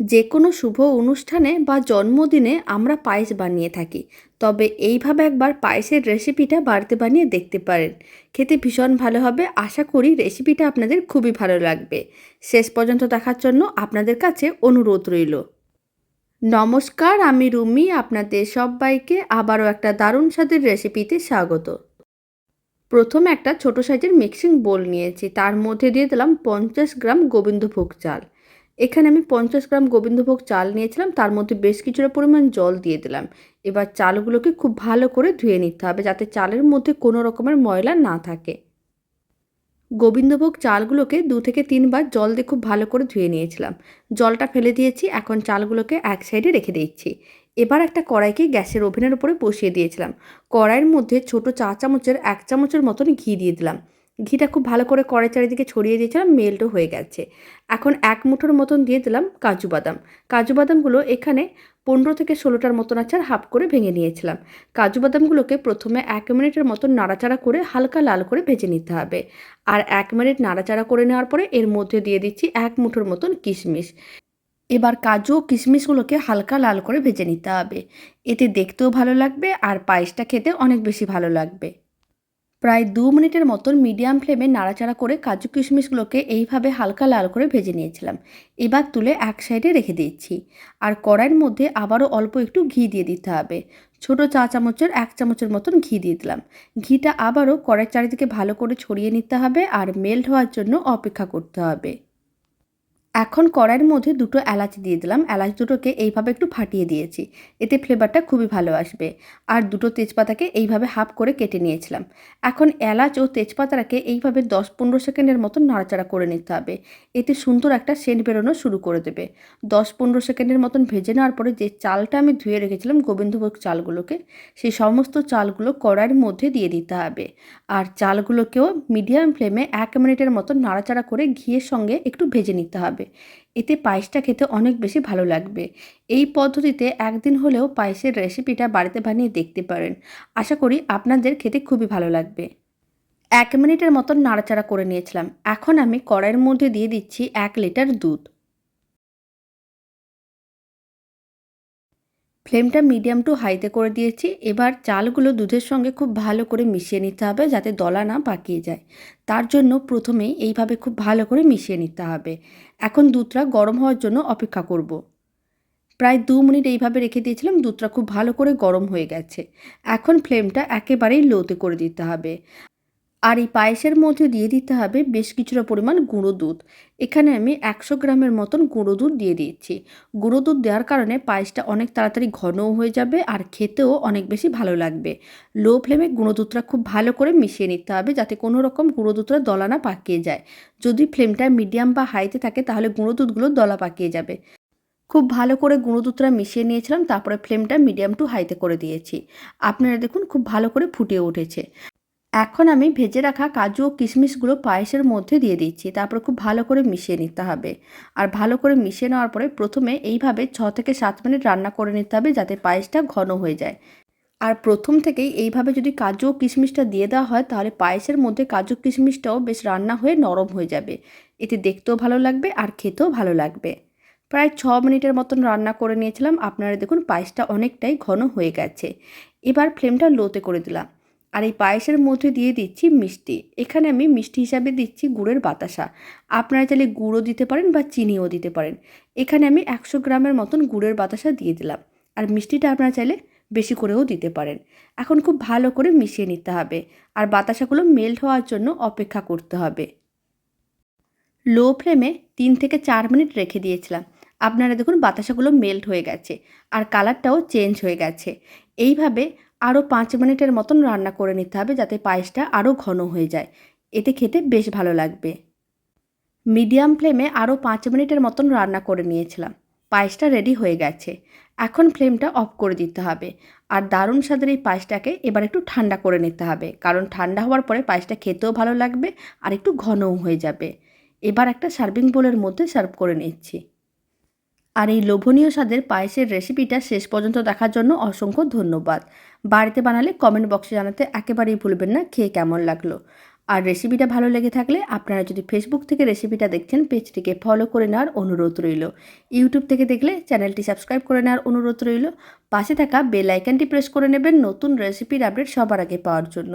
যে কোনো শুভ অনুষ্ঠানে বা জন্মদিনে আমরা পায়েস বানিয়ে থাকি। তবে এইভাবে একবার পায়েসের রেসিপিটা বাড়িতে বানিয়ে দেখতে পারেন। খেতে ভীষণ ভালো হবে। আশা করি রেসিপিটা আপনাদের খুবই ভালো লাগবে। শেষ পর্যন্ত দেখার জন্য আপনাদের কাছে অনুরোধ রইল। নমস্কার, আমি রুমি। আপনাদের সবাইকে আবারও একটা দারুণ স্বাদের রেসিপিতে স্বাগত। প্রথম একটা ছোট সাইজের মিক্সিং বোল নিয়েছি। তার মধ্যে দিয়ে দিলাম পঞ্চাশ গ্রাম গোবিন্দভোগ চাল। এখানে আমি পঞ্চাশ গ্রাম গোবিন্দভোগ চাল নিয়েছিলাম, তার মধ্যে বেশ কিছুটা পরিমাণ জল দিয়ে দিলাম। এবার চালগুলোকে খুব ভালো করে ধুয়ে নিতে হবে যাতে চালের মধ্যে কোনো রকমের ময়লা না থাকে। গোবিন্দভোগ চালগুলোকে দু থেকে তিনবার জল দিয়ে খুব ভালো করে ধুয়ে নিয়েছিলাম। জলটা ফেলে দিয়েছি, এখন চালগুলোকে এক সাইডে রেখে দিচ্ছি। এবার একটা কড়াইকে গ্যাসের ওভেনের উপরে বসিয়ে দিয়েছিলাম। কড়াইয়ের মধ্যে ছোট চা চামচের এক চামচের মতন ঘি দিয়ে দিলাম। ঘিটা খুব ভালো করে কড়াই চারিদিকে ছড়িয়ে দিয়েছিলাম, মেল্টও হয়ে গেছে। এখন এক মুঠোর মতন দিয়ে দিলাম কাজু বাদাম। কাজু বাদামগুলো এখানে পনেরো থেকে ষোলোটার মতন আচার হাফ করে ভেঙে নিয়েছিলাম। কাজু বাদামগুলোকে প্রথমে এক মিনিটের মতন নাড়াচাড়া করে হালকা লাল করে ভেজে নিতে হবে। আর এক মিনিট নাড়াচাড়া করে নেওয়ার পরে এর মধ্যে দিয়ে দিচ্ছি এক মুঠোর মতন কিশমিশ। এবার কাজু ও কিশমিশগুলোকে হালকা লাল করে ভেজে নিতে হবে। এতে দেখতেও ভালো লাগবে আর পায়েসটা খেতে অনেক বেশি ভালো লাগবে। প্রায় দু মিনিটের মতন মিডিয়াম ফ্লেমে নাড়াচাড়া করে কাজু কিশমিশগুলোকে এইভাবে হালকা লাল করে ভেজে নিয়েছিলাম। এবার তুলে এক সাইডে রেখে দিয়েছি। আর কড়াইয়ের মধ্যে আবারও অল্প একটু ঘি দিয়ে দিতে হবে। ছোট চা চামচের এক চামচের মতন ঘি দিয়ে দিলাম। ঘিটা আবারও কড়াইয়ের চারিদিকে ভালো করে ছড়িয়ে নিতে হবে আর মেল্ট হওয়ার জন্য অপেক্ষা করতে হবে। এখন কড়াইয়ের মধ্যে দুটো এলাচ দিয়ে দিলাম। এলাচ দুটোকে এইভাবে একটু ফাটিয়ে দিয়েছি। এতে ফ্লেভারটা খুবই ভালো আসবে। আর দুটো তেজপাতাকে এইভাবে হাফ করে কেটে নিয়েছিলাম। এখন এলাচ ও তেজপাতাটাকে এইভাবে দশ পনেরো সেকেন্ডের মতন নাড়াচাড়া করে নিতে হবে। এতে সুন্দর একটা সেন্ট বেরোনো শুরু করে দেবে। দশ পনেরো সেকেন্ডের মতন ভেজে নেওয়ার পরে যে চালটা আমি ধুয়ে রেখেছিলাম গোবিন্দভোগ চালগুলোকে, সেই সমস্ত চালগুলো কড়াইয়ের মধ্যে দিয়ে দিতে হবে। আর চালগুলোকেও মিডিয়াম ফ্লেমে এক মিনিটের মতন নাড়াচাড়া করে ঘিয়ের সঙ্গে একটু ভেজে নিতে হবে। এতে পায়েসটা খেতে অনেক বেশি ভালো লাগবে। এই পদ্ধতিতে একদিন হলেও পায়েসের রেসিপিটা বাড়িতে বানিয়ে দেখতে পারেন। আশা করি আপনাদের খেতে খুবই ভালো লাগবে। এক মিনিটের মতন নাড়াচাড়া করে নিয়েছিলাম। এখন আমি কড়াইয়ের মধ্যে দিয়ে দিচ্ছি এক লিটার দুধ। ফ্লেমটা মিডিয়াম টু হাইতে করে দিয়েছি। এবার চালগুলো দুধের সঙ্গে খুব ভালো করে মিশিয়ে নিতে হবে যাতে দলা না পাকিয়ে যায়। তার জন্য প্রথমেই এইভাবে খুব ভালো করে মিশিয়ে নিতে হবে। এখন দুধটা গরম হওয়ার জন্য অপেক্ষা করব। প্রায় দু মিনিট এইভাবে রেখে দিয়েছিলাম, দুধটা খুব ভালো করে গরম হয়ে গেছে। এখন ফ্লেমটা একেবারেই লোতে করে দিতে হবে। আর এই পায়েসের মধ্যে দিয়ে দিতে হবে বেশ কিছুটা পরিমাণ গুঁড়ো দুধ। এখানে আমি একশো গ্রামের মতন গুঁড়ো দুধ দিয়ে দিচ্ছি গুঁড়ো দুধ দেওয়ার কারণে পায়েসটা অনেক তাড়াতাড়ি ঘনও হয়ে যাবে আর খেতেও অনেক বেশি ভালো লাগবে। লো ফ্লেমে গুঁড়ো দুধটা খুব ভালো করে মিশিয়ে নিতে হবে যাতে কোনো রকম গুঁড়ো দুধটা দলা না পাকিয়ে যায়। যদি ফ্লেমটা মিডিয়াম বা হাইতে থাকে তাহলে গুঁড়ো দুধগুলো দলা পাকিয়ে যাবে। খুব ভালো করে গুঁড়ো দুধটা মিশিয়ে নিয়েছিলাম, তারপরে ফ্লেমটা মিডিয়াম টু হাইতে করে দিয়েছি। আপনারা দেখুন খুব ভালো করে ফুটে উঠেছে। এখন আমি ভেজে রাখা কাজু ও কিশমিশগুলো পায়েসের মধ্যে দিয়ে দিচ্ছি। তারপর খুব ভালো করে মিশিয়ে নিতে হবে। আর ভালো করে মিশিয়ে নেওয়ার পরে প্রথমে এইভাবে ছ থেকে সাত মিনিট রান্না করে নিতে হবে যাতে পায়েসটা ঘন হয়ে যায়। আর প্রথম থেকেই এইভাবে যদি কাজু ও কিশমিশটা দিয়ে দেওয়া হয়, তাহলে পায়েসের মধ্যে কাজু কিশমিশটাও বেশ রান্না হয়ে নরম হয়ে যাবে। এতে দেখতেও ভালো লাগবে আর খেতেও ভালো লাগবে। প্রায় ছ মিনিটের মতন রান্না করে নিয়েছিলাম। আপনারা দেখুন পায়েসটা অনেকটাই ঘন হয়ে গেছে। এবার ফ্লেমটা লোতে করে দিলাম। আর এই পায়েসের মধ্যে দিয়ে দিচ্ছি মিষ্টি। এখানে আমি মিষ্টি হিসাবে দিচ্ছি গুড়ের বাতাসা। আপনারা চাইলে গুঁড়ো দিতে পারেন বা চিনিও দিতে পারেন। এখানে আমি একশো গ্রামের মতন গুড়ের বাতাসা দিয়ে দিলাম। আর মিষ্টিটা আপনারা চাইলে বেশি করেও দিতে পারেন। এখন খুব ভালো করে মিশিয়ে নিতে হবে। আর বাতাসাগুলো মেল্ট হওয়ার জন্য অপেক্ষা করতে হবে। লো ফ্লেমে তিন থেকে চার মিনিট রেখে দিয়েছিলাম। আপনারা দেখুন বাতাসাগুলো মেল্ট হয়ে গেছে। আর কালারটাও চেঞ্জ হয়ে গেছে। এইভাবে আরও পাঁচ মিনিটের মতন রান্না করে নিতে হবে যাতে পায়েসটা আরও ঘন হয়ে যায়। এতে খেতে বেশ ভালো লাগবে। মিডিয়াম ফ্লেমে আরও পাঁচ মিনিটের মতন রান্না করে নিয়েছিলাম। পায়েসটা রেডি হয়ে গেছে। এখন ফ্লেমটা অফ করে দিতে হবে। আর দারুণ স্বাদের এই পায়েসটাকে এবার একটু ঠান্ডা করে নিতে হবে। কারণ ঠান্ডা হওয়ার পরে পায়েসটা খেতেও ভালো লাগবে আর একটু ঘনও হয়ে যাবে। এবার একটা সার্ভিং বোলের মধ্যে সার্ভ করে নিচ্ছি। আর এই লোভনীয় স্বাদের পায়েসের রেসিপিটা শেষ পর্যন্ত দেখার জন্য অসংখ্য ধন্যবাদ। বাড়িতে বানালে কমেন্ট বক্সে জানাতে একেবারেই ভুলবেন না, খেয়ে কেমন লাগল? আর রেসিপিটা ভালো লেগে থাকলে আপনারা যদি ফেসবুক থেকে রেসিপিটা দেখছেন, পেজটিকে ফলো করে নেওয়ার অনুরোধ রইল। ইউটিউব থেকে দেখলে চ্যানেলটি সাবস্ক্রাইব করে নেওয়ার অনুরোধ রইল। পাশে থাকা বেল আইকনটি প্রেস করে নেবেন নতুন রেসিপির আপডেট সবার আগে পাওয়ার জন্য।